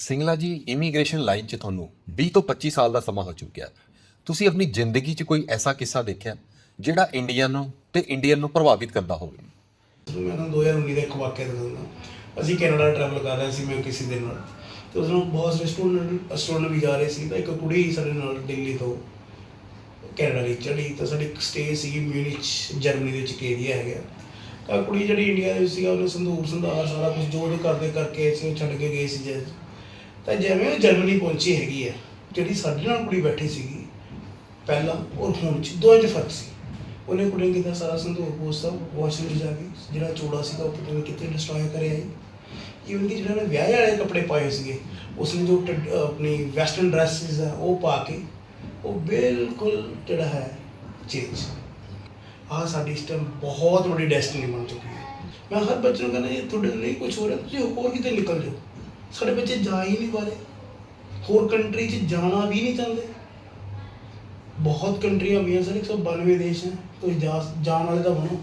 ਸਿੰਗਲਾ ਜੀ, immigration line 'ਚ ਤੁਹਾਨੂੰ 20 ਤੋਂ 25 ਸਾਲ ਦਾ ਸਮਾਂ ਹੋ ਚੁੱਕਿਆ ਤੁਸੀਂ ਆਪਣੀ ਜ਼ਿੰਦਗੀ 'ਚ ਕੋਈ ਐਸਾ ਕਿੱਸਾ ਦੇਖਿਆ ਜਿਹੜਾ ਇੰਡੀਅਨ ਨੂੰ ਤੇ ਇੰਡੀਅਨ ਨੂੰ ਪ੍ਰਭਾਵਿਤ ਕਰਦਾ ਹੋਵੇ? ਮੈਂ ਤੁਹਾਨੂੰ 2019 ਦਾ ਇੱਕ ਵਾਕਿਆ ਦੱਸਦਾ ਅਸੀਂ ਕੈਨੇਡਾ ਟਰੈਵਲ ਕਰ ਰਹੇ ਸੀ ਮੈਂ ਕਿਸੇ ਦੇ ਨਾਲ। ਤੇ ਉਸ ਨੂੰ ਬਹੁਤ ਰੈਸਟੋਰੈਂਟ ਸਟੂਡੈਂਟ ਵੀ ਜਾ ਰਹੇ ਸੀ, ਤਾਂ ਇੱਕ ਕੁੜੀ ਸਾਡੇ ਨਾਲ ਦਿੱਲੀ ਤੋਂ ਕੈਨੇਡਾ ਲਈ ਚੜੀ ਤਾਂ ਸਾਡੀ ਇੱਕ ਸਟੇ ਸੀਗੀ ਮਿਊਨਿਚ ਜਰਮਨੀ ਦੇ ਵਿੱਚ ਇੱਕ ਏਰੀਆ ਹੈਗਾ। ਤਾਂ ਕੁੜੀ ਜਿਹੜੀ ਇੰਡੀਆ ਦੇ ਵਿੱਚ ਸੀਗਾ, ਉਹਨੇ ਸੰਦੂਰ ਸੰਧਾਰ ਸਾਰਾ ਕੁਝ ਜੋ ਜੋ ਕਰਦੇ ਕਰਕੇ ਅਸੀਂ ਛੱਡ ਕੇ ਗਏ ਸੀ ਜੇ ਤਾਂ ਜਿਵੇਂ ਉਹ ਜਰਮਨੀ ਪਹੁੰਚੀ ਹੈਗੀ ਹੈ, ਜਿਹੜੀ ਸਾਡੇ ਨਾਲ ਕੁੜੀ ਬੈਠੀ ਸੀਗੀ, ਪਹਿਲਾਂ ਔਰ ਹੁਣ ਚ ਦੋ 'ਚ ਫ਼ਰਕ ਸੀ। ਉਹਨੇ ਕੁੜੀ ਨੇ ਕੀਤਾ ਸਾਰਾ ਸੰਦੂਕ ਪੋਸਟਾ ਵਾਸ਼ਿੰਗ ਜਾ ਕੇ ਜਿਹੜਾ ਚੋੜਾ ਸੀਗਾ ਉਹ ਪਤਾ ਨਹੀਂ ਕਿੱਥੇ ਡਿਸਟਰੋਏ ਕਰਿਆ ਜੀ? ਈਵਨ ਕਿ ਜਿਹੜਾ ਨੇ ਵਿਆਹ ਵਾਲੇ ਕੱਪੜੇ ਪਾਏ ਸੀਗੇ, ਉਸਨੇ ਜੋ ਟਡ- ਆਪਣੀ ਵੈਸਟਰਨ ਡਰੈਸਿਸ ਆ, ਉਹ ਪਾ ਕੇ ਉਹ ਬਿਲਕੁਲ ਜਿਹੜਾ ਹੈ ਚੇਂਜ ਆਹ ਸਾਡੀ ਇਸ ਟਾਈਮ ਬਹੁਤ ਵੱਡੀ ਡੈਸਟੀਨੀ ਬਣ ਚੁੱਕੀ ਹੈ। ਮੈਂ ਹਰ ਬੱਚੇ ਨੂੰ ਕਹਿੰਦਾ, ਜੇ ਤੁਹਾਡੇ ਲਈ ਨਹੀਂ ਕੁਝ ਹੋ ਰਿਹਾ, ਤੁਸੀਂ ਹੋਰ ਕਿਤੇ ਨਿਕਲ ਜਾਓ। ਸਾਡੇ ਬੱਚੇ ਜਾ ਹੀ ਨਹੀਂ ਪਾਰੇ ਹੋਰ ਕੰਟਰੀ 'ਚ ਜਾਣਾ ਵੀ ਨਹੀਂ ਚਾਹੁੰਦੇ। ਬਹੁਤ ਕੰਟਰੀਆਂ ਹੋਈਆਂ ਸਰ 192 ਦੇਸ਼ ਹੈ। ਤੁਸੀਂ ਜਾ, ਜਾਣ ਵਾਲੇ ਤਾਂ ਬਣੋ।